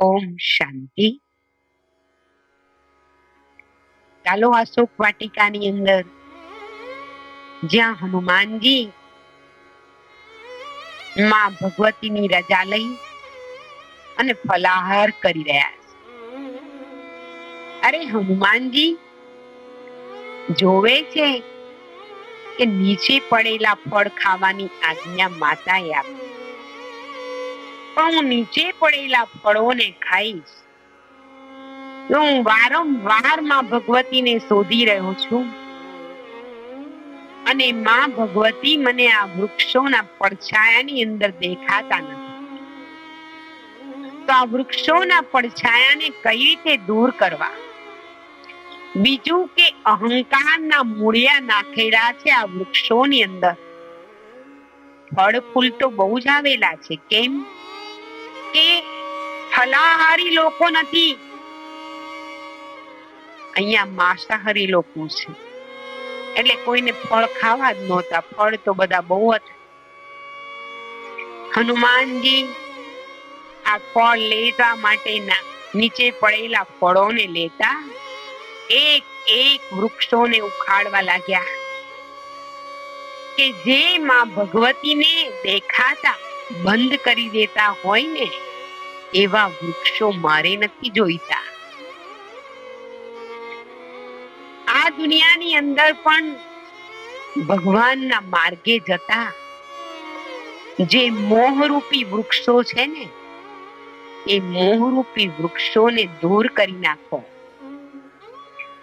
ઓમ શાંતિ. ચાલો અશોક વાટિકાની અંદર, જ્યાં હનુમાનજી માં ભગવતીની રજા લઈ અને ફલાહાર કરી રહ્યા છે. અરે હનુમાનજી જોવે છે કે નીચે પડેલા ફળ ખાવાની આજ્ઞા માતાએ આપી. હું નીચે પડેલા ફળોને ખાઈશ. હું વારંવારમાં ભગવતીને શોધી રહ્યો છું. અને માં ભગવતી મને આ વૃક્ષોના પડછાયાની અંદર દેખાતા નથી. તો આ વૃક્ષોના પડછાયાને કઈ રીતે દૂર કરવા? બીજું કે અહંકારના મૂળિયા નાખેલા છે આ વૃક્ષોની અંદર. ફળ ફૂલ તો બહુ જ આવેલા છે, કેમ? કે ફલાહારી લોકો નથી. અહીંયા માંસાહારી લોકો છે. એટલે કોઈને ફળ ખાવા જ નહોતા. ફળ તો બધા બહુ હતા. હનુમાનજી આ ફળ લેવા માટેના નીચે પડેલા ફળોને લેતા એક એક વૃક્ષોને ઉખાડવા લાગ્યા. કે જે માં ભગવતીને દેખાતા બંધ કરી દેતા હોય ને, એવા વૃક્ષો મારે નથી જોઈતા. આ દુનિયાની અંદર પણ ભગવાનના માર્ગે જતા જે મોહરૂપી વૃક્ષો છે ને, એ મોહરૂપી વૃક્ષોને દૂર કરી નાખો.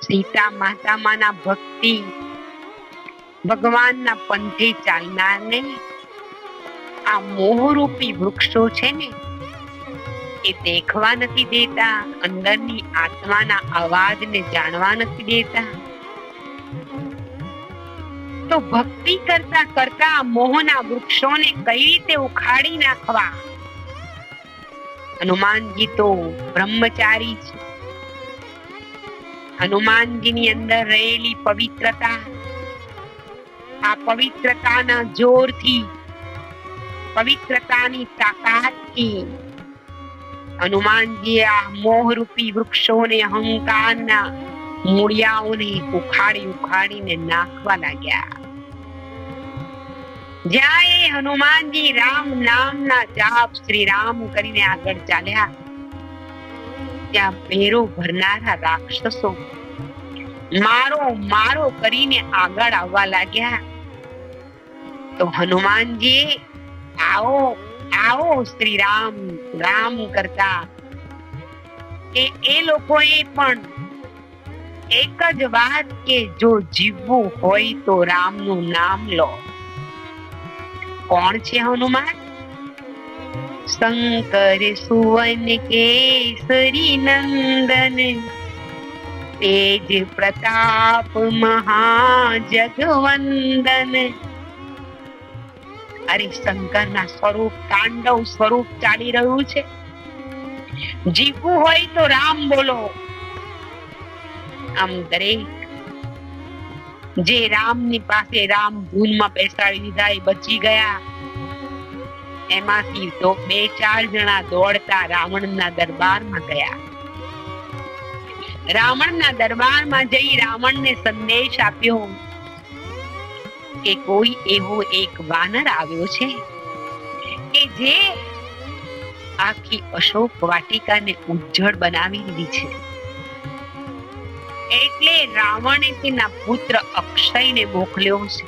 સીતા માતામાના ભક્તિ ભગવાનના પંથે ચાલનારને આ મોહરૂપી વૃક્ષો છે ને, એ દેખવા નથી દેતા, અંદરની આત્માના અવાજને જાણવા નથી દેતા. તો ભક્તિ કરતા કરતા મોહના વૃક્ષોને કઈ રીતે ઉખાડી નાખવા? હનુમાનજી તો બ્રહ્મચારી છે. હનુમાનજીની અંદર રહેલી પવિત્રતા, આ પવિત્રતાના જોરથી પવિત્રતાની તાકાતથી હનુમાનજી આ મોહરૂપી વૃક્ષોને અહંકારના મૂળિયાઓને ઉખાડી ઉખાડીને નાખવા લાગ્યા જ્યાં હનુમાનજી રામ નામના જાપ શ્રી રામ કરીને આગળ ચાલ્યા ત્યાં ભેરો ભરનારા રાક્ષસો મારો મારો કરીને આગળ આવવા લાગ્યા તો હનુમાનજી આવો આવો શ્રી રામ રામ કરતા. કે એ લોકોએ પણ એક જ વાત કે જો જીવવું હોય તો રામનું નામ લો. કોણ છે હનુમાન? શંકર, સુવન, કેસરી, નંદન, તેજ, પ્રતાપ, મહાજગવંદન અરે શંકરના સ્વરૂપ, તાંડવ સ્વરૂપ ચાલી રહ્યું છે. જીવવું હોય તો રામ બોલો. આમ દરેક જે રામની પાસે રામ ધૂનમાં બેસાડી દીધા એ બચી ગયા. એમાંથી તો બે ચાર જણા દોડતા રાવણના દરબારમાં ગયા. રાવણના દરબારમાં જઈ રાવણને સંદેશ આપ્યો. કે કોઈ એવો એક વાનર આવ્યો છે કે જે આખી અશોક વાટિકાને ઉજ્જળ બનાવી દીધી છે. એટલે રાવણે તેના પુત્ર અક્ષયને મોકલ્યો છે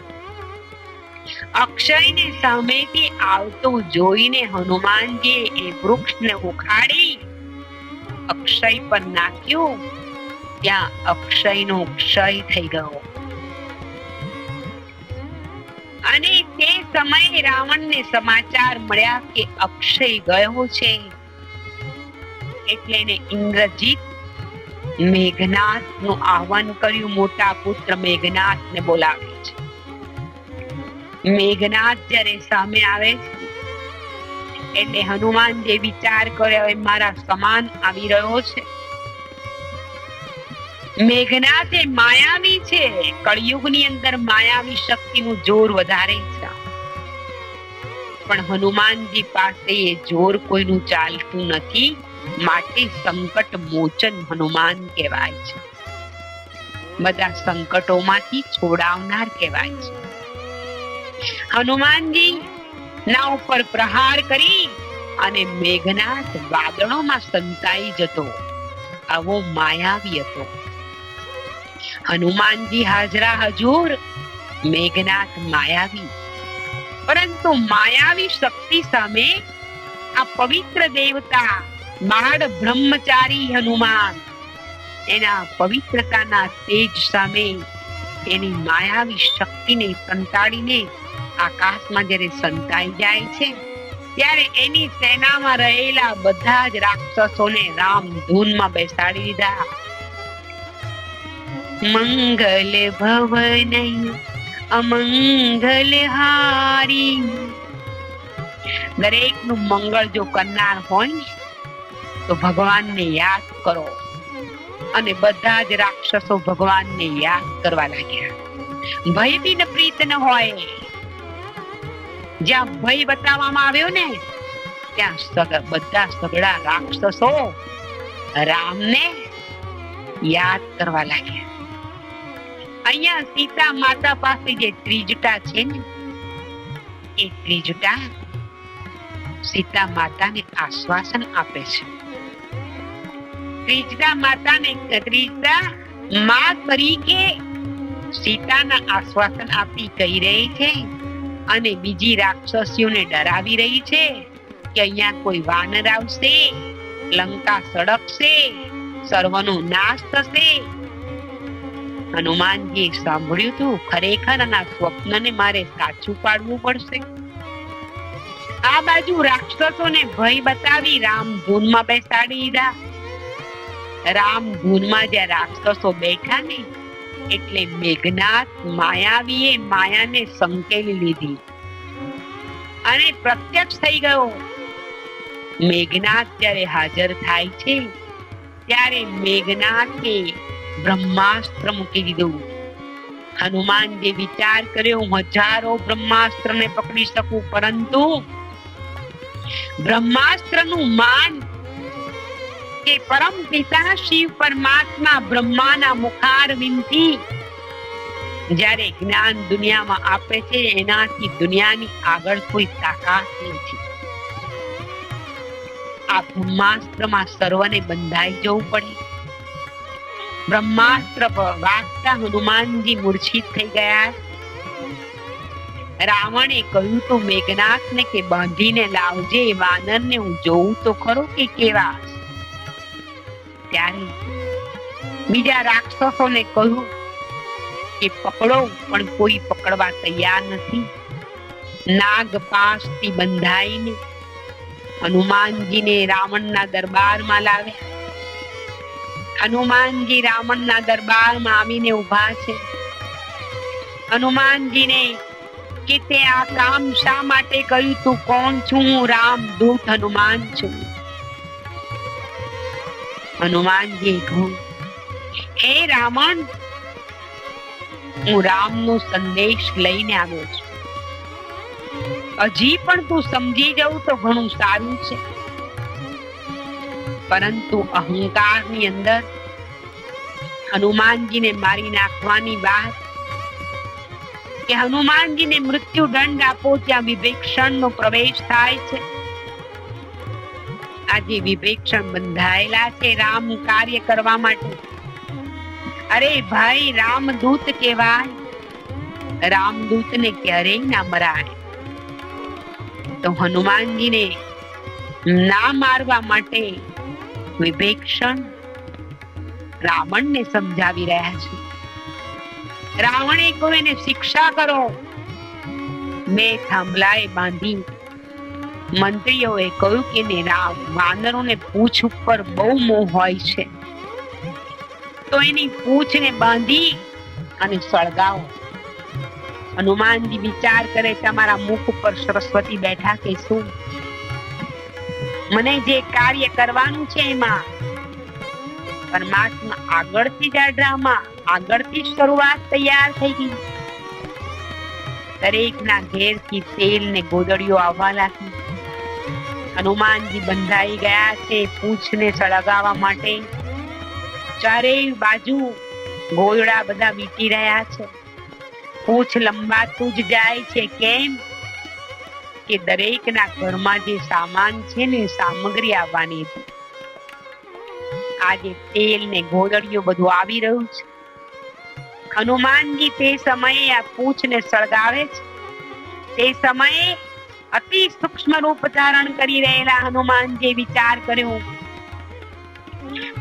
અક્ષયને સામેથી આવતો જોઈને હનુમાનજીએ એ વૃક્ષને ઉખાડી અક્ષય પર નાખ્યું. ત્યાં અક્ષયનો ક્ષય થઈ ગયો. અને તે સમયે રાવણને સમાચાર મળ્યા કે અક્ષય ગયો છે. એટલે એને ઇન્દ્રજીત મેઘનાથનું આહવાન કર્યું. મોટા પુત્ર મેઘનાથ ને બોલાવે છે. મેઘનાથ જ્યારે સામે આવે એટલે હનુમાન જે વિચાર કરે હવે મારા સમાન આવી રહ્યો છે. મેઘનાથ એ માયાવી છે. કળિયુગની અંદર માયાવી શક્તિનું જોર વધારે છે. પણ હનુમાનજી પાસે એ જોર કોઈનું ચાલતું નથી. માટે સંકટ મોચન હનુમાન કહેવાય છે. બધા સંકટોમાંથી છોડાવનાર કહેવાય છે. હનુમાનજી, ના ઉપર પ્રહાર કરી અને મેઘનાથ વાદળોમાં સંતાઈ જતો. આવો માયાવી હતો. હનુમાનજી હાજરા હજુર, મેઘનાથ માયાવી. પરંતુ માયાવી શક્તિ સામે આ પવિત્ર દેવતા, બાળ બ્રહ્મચારી હનુમાન, એના પવિત્રતાના તેજ સામે એની માયાવી શક્તિને સંતાડીને આકાશમાં જ્યારે સંતાઈ જાય છે, ત્યારે એની સેનામાં રહેલા બધા જ રાક્ષસોને રામ ધૂનમાં બેસાડી દીધા. મંગલ ભવન અમંગલ હારી દરેકનું મંગળ જો કરનાર હોય ને, તો ભગવાનને યાદ કરો. અને બધા જ રાક્ષસો ભગવાનને યાદ કરવા લાગ્યા. ભયથી પ્રીત ન હોય. જ્યાં ભય બતાવવામાં આવ્યો ને, ત્યાં સગા, બધા સગડા રાક્ષસો રામને યાદ કરવા લાગ્યા. અહીંયા સીતા માતા પાસે જે ત્રિજટા છે ને, એ ત્રિજટા સીતા માતાને આશ્વાસન આપે છે. ત્રિજટા માતાને ત્રિજટા મા તરીકે સીતાના આશ્વાસન આપી કહી રહી છે અને બીજી રાક્ષસીઓને ડરાવી રહી છે કે અહીંયા કોઈ વાનર આવશે, લંકા સડકશે સર્વનો નાશ થશે હનુમાનજી સાંભળ્યું તું ખરેખર આના સ્વપ્નને મારે સાચું પાડવું પડશે. આ બાજુ રાક્ષસોને ભય બતાવી રામ ધૂનમાં બેસાડી દીધા. રામ ધૂનમાં જ્યાં રાક્ષસો બેઠા ને, એટલે મેઘનાથ માયાવીએ માયાને સંકેલી લીધી. અને પ્રત્યક્ષ થઈ ગયો. મેઘનાથ જ્યારે હાજર થાય છે, ત્યારે મેઘનાથે બ્રહ્માસ્ત્ર મૂકી દીધું. હનુમાન જે વિચાર કર્યો, હું હજારો બ્રહ્માસ્ત્ર ને પકડી શકું, પરંતુ બ્રહ્માસ્ત્રનું માન કે પરમ પિતા શિવ પરમાત્મા બ્રહ્માના મુખારવિંદથી જ્યારે જ્ઞાન દુનિયામાં આપે છે, એનાથી દુનિયાની આગળ કોઈ તાકાત નથી. આ બ્રહ્માસ્ત્રમાં સર્વને બંધાઈ જવું પડે બ્રહ્માસ્ત્ર વાગતા હનુમાનજી મૂર્છિત થઈ ગયા. રાવણે કહ્યું, તો મેઘનાથને કે બાંધીને લાવજે, એ વાનરને હું જોઉં તો ખરો કે કેવા? ત્યારે બીજા રાક્ષસોને કહ્યું કે, પકડો, પણ કોઈ પકડવા તૈયાર નથી. નાગ પાસથી બંધાઈને હનુમાનજીને રાવણના દરબારમાં લાવ્યા. હનુમાનજી રાવણના દરબારમાં આવીને ઊભા છે. હનુમાનજીને કે તે આ કામ શા માટે કર્યું? તું કોણ છું? હું રામ દૂત હનુમાન છું. હનુમાનજી કહું, હે રાવણ હું રામનો સંદેશ લઈને આવ્યો છું. હજી પણ તું સમજી જવું તો ઘણું સારું છે. પરંતુ અહંકારની અંદર હનુમાનજીને મારી નાખવાની વાત કે હનુમાનજીને મૃત્યુ દંડ આપો ત્યાં વિભેક્ષણ નો પ્રવેશ થાય છે. આજે વિભેક્ષણ બંધાયેલા છે રામ કાર્ય કરવા માટે. અરે ભાઈ, રામદૂત કહેવાય. રામદૂતને ક્યારેય ના મરાય. તો હનુમાનજીને ના મારવા માટે વિભીષણ રાવણને સમજાવી રહ્યા છે. રાવણે કોઈને શિક્ષા કરો. બે થાંભલાએ બાંધી મંત્રીઓએ કહ્યું કે ને રામ વાનરોને પૂંછ ઉપર બહુ મોહ હોય છે. તો એની પૂંછને બાંધી અને સળગાવો. હનુમાનજી વિચાર કરે, તમારા મુખ ઉપર સરસ્વતી બેઠા કે શું? મને જે કાર્ય કરવાનું છે એમાં, પરમાત્મા આગળથી જ આ ડ્રામા, આગળથી શરૂઆત તૈયાર થઈ ગઈ. દરેકના ઘેરથી તેલ ને ગોદડીઓ આવવા લાગી હનુમાનજી બંધાઈ ગયા છે પૂંછને સળગાવવા માટે. ચારેય બાજુ ગોદડા બધા વીટી રહ્યા છે. પૂછ લંબાતું જ જાય છે. કેમ? કે દરેકના ઘરમાં જે સામાન છે ને સામગ્રી આવવાની આજે તેલ ને ગોળડીઓ બધું આવી રહ્યું છે. હનુમાનજી તે સમયે આ પૂંછને સળગાવે છે. તે સમયે અતિ સૂક્ષ્મ રૂપ ધારણ કરી રહેલા હનુમાનજી વિચાર કર્યો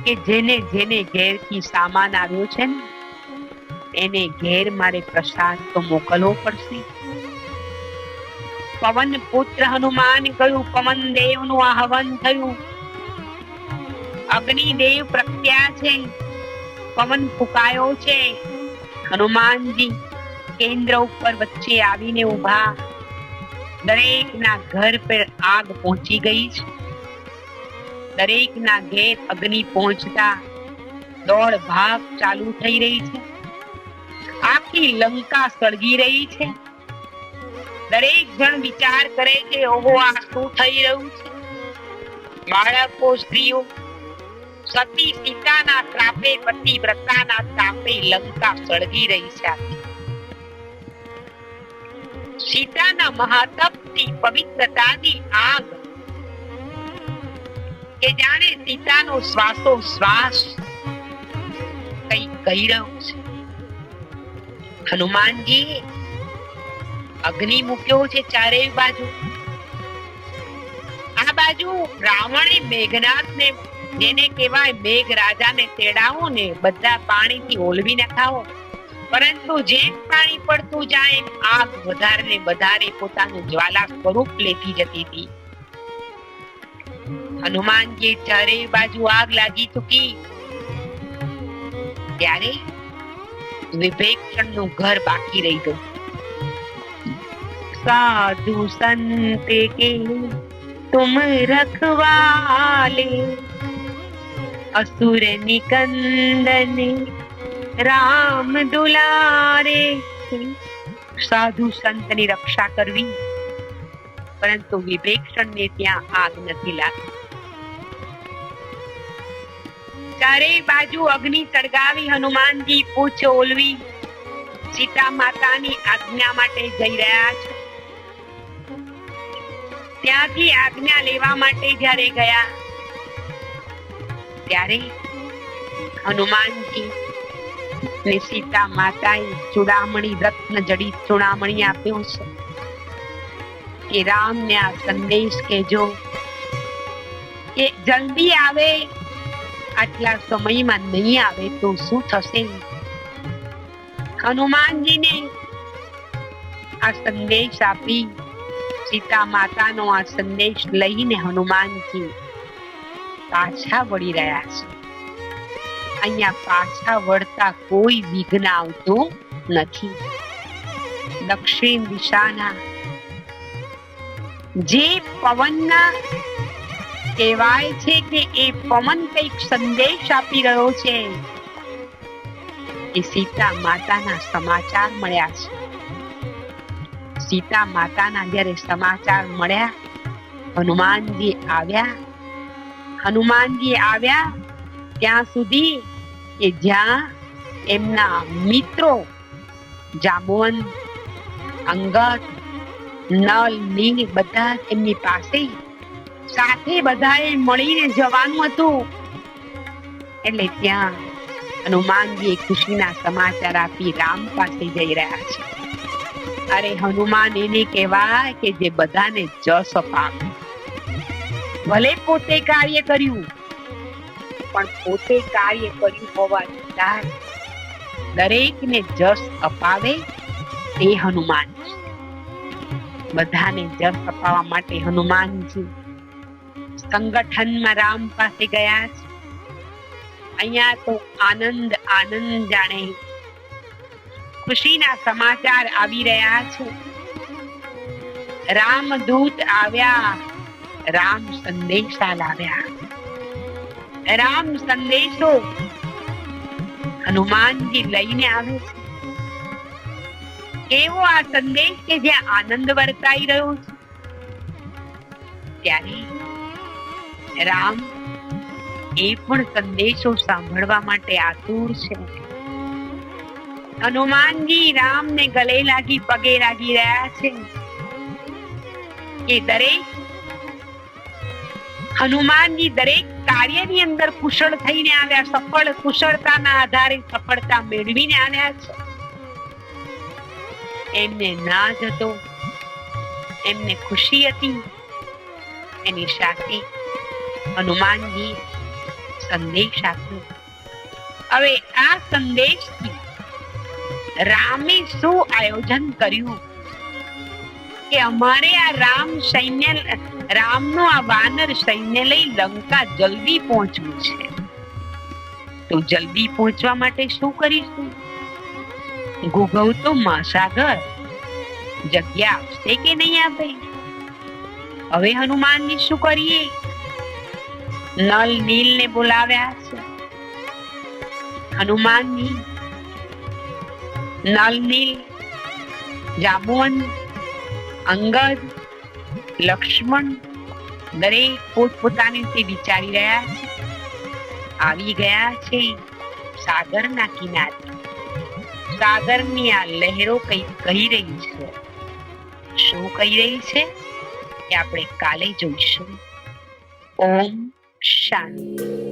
કે જેને જેને ઘેરથી સામાન આવ્યો છે ને, એને ઘેર મારે પ્રસાદ તો મોકલવો પડશે. પવન પુત્ર હનુમાન કહ્યું પવન દેવનું આહવન થયું અગ્નિ દેવ પ્રત્યા છે પવન ફૂંકાયો છે હનુમાનજી કેન્દ્ર ઉપર વચ્ચે આવીને ઊભા દરેકના ઘર પર આગ પહોંચી ગઈ છે દરેકના ઘેર અગ્નિ પહોંચતા દોડ ભાગ ચાલુ થઈ રહી છે આખી લંકા સળગી રહી છે દરેક જણ વિચાર કરે છે, ઓહો, આ શું થઈ રહ્યું છે? બાળકો, સ્ત્રીઓ, સતી સીતાના ત્રાપે પતિવ્રતાના શ્રાપે લંકા સળગી રહી છે. સીતાના મહાતપથી પવિત્રતાની આગ. કે જાણે સીતાનો શ્વાસો શ્વાસ કઈ કહી રહ્યો છે. હનુમાનજી અગ્નિ મૂક્યો છે ચારેય બાજુ. આ બાજુ રાવણે મેઘનાથને, જેને કહેવાય મેઘ રાજાને તેડાવો ને બધા પાણીથી ઓલવી નખાવો પરંતુ જેમ પાણી પડતું જાય આગ વધારે ને વધારે પોતાનું જ્વાલા સ્વરૂપ લેતી જતી હતી. હનુમાનજી ચારે બાજુ આગ લાગી ચૂકી. ત્યારે વિભેક્ષણનું ઘર બાકી રહી ગયું. સાધુ સંત કે તુમ રખવાલે અસુર નિકંદન રામ દુલારે સાધુ સંતની રક્ષા કરવી પરંતુ વિભેક્ષણને ત્યાં આગ નથી લાગી। ચારે બાજુ અગ્નિ સળગાવી હનુમાનજી પૂછ ઓલવી। સીતા માતાની આજ્ઞા માટે જઈ રહ્યા છે। ત્યાંથી આજ્ઞા લેવા માટે જ્યારે ગયા, ત્યારે હનુમાનજી ને સીતા માતાએ ચૂડામણી રત્ન જડી ચૂડામણી આપ્યો છે. કે રામને આ સંદેશ કેજો કે જલ્દી આવે, આટલા સમયમાં નહીં આવે તો શું થશે? હનુમાનજીને આ સંદેશ આપી સીતા માતાનો આ સંદેશ લઈને હનુમાનજી પાછા વળી રહ્યા છે. અહીંયા પાછા વળતા કોઈ વિઘ્ન આવતું નથી. દક્ષિણ દિશાના જે પવનના કહેવાય છે કે એ પવન કંઈક સંદેશ આપી રહ્યો છે. એ સીતા માતાના સમાચાર મળ્યા છે. સીતા માતાના જ્યારે સમાચાર મળ્યા. હનુમાનજી આવ્યા. હનુમાનજી આવ્યા ત્યાં સુધી કે જ્યાં એમના મિત્રો જાંબુવન, અંગત, નલ, નીલ બધા એમની પાસે સાથે બધાએ મળીને જવાનું હતું. એટલે ત્યાં હનુમાનજી ખુશીના સમાચાર આપી રામ પાસે જઈ રહ્યા છે. અરે હનુમાન એને કહેવાય કે જે બધાને જસ અપાવે. ભલે પોતે કાર્ય કર્યું, પણ પોતે કાર્ય કર્યું હોવા છતાં દરેકને જસ અપાવે તે હનુમાન. બધાને જસ અપાવવા માટે હનુમાનજી સંગઠનમાં રામ પાસે ગયા છે. અહીંયા તો આનંદ આનંદ જાણે ખુશીના સમાચાર આવી રહ્યા છે. રામદૂત આવ્યા, રામ સંદેશા લાવ્યા. રામ સંદેશો હનુમાનજી લઈને આવે છે. કેવો આ સંદેશ કે જ્યાં આનંદ વર્તાઈ રહ્યો છે? ત્યારે રામ એ પણ સંદેશો સાંભળવા માટે આતુર છે. હનુમાનજી રામને ગલે લાગી પગે લાગી રહ્યા છે એ દરેક હનુમાનજી દરેક કાર્યની અંદર કુશળ થઈને આવ્યા સફળ કુશળતાના આધારે સફળતા મેળવીને આવ્યા છે એમને નાજ હતો એમને ખુશી હતી એની સાથે હનુમાનજી સંદેશ આપ્યો હવે આ સંદેશથી રામે શું આયોજન કર્યું? કે અમારે આ રામ સૈન્ય, રામનો આ વાનર સૈન્ય લઈ લંકા જલ્દી પહોંચવું છે. તો જલ્દી પહોંચવા માટે શું કરીશું? ગુગવતો મહાસાગર. જગ્યા આપશે કે નહીં આપે? હવે હનુમાનજી શું કરીએ? નલ નીલ ને બોલાવ્યા છે. હનુમાનજી નલ જામુન, અંગદ, લક્ષ્મણ દરેક પોતપોતાની રીતે વિચારી રહ્યા છે. આવી ગયા છે સાગરના કિનારે. સાગરની આ લહેરો કઈ કહી રહી છે? શું કહી રહી છે? એ આપણે કાલે જોઈશું. ઓમ શાંતિ.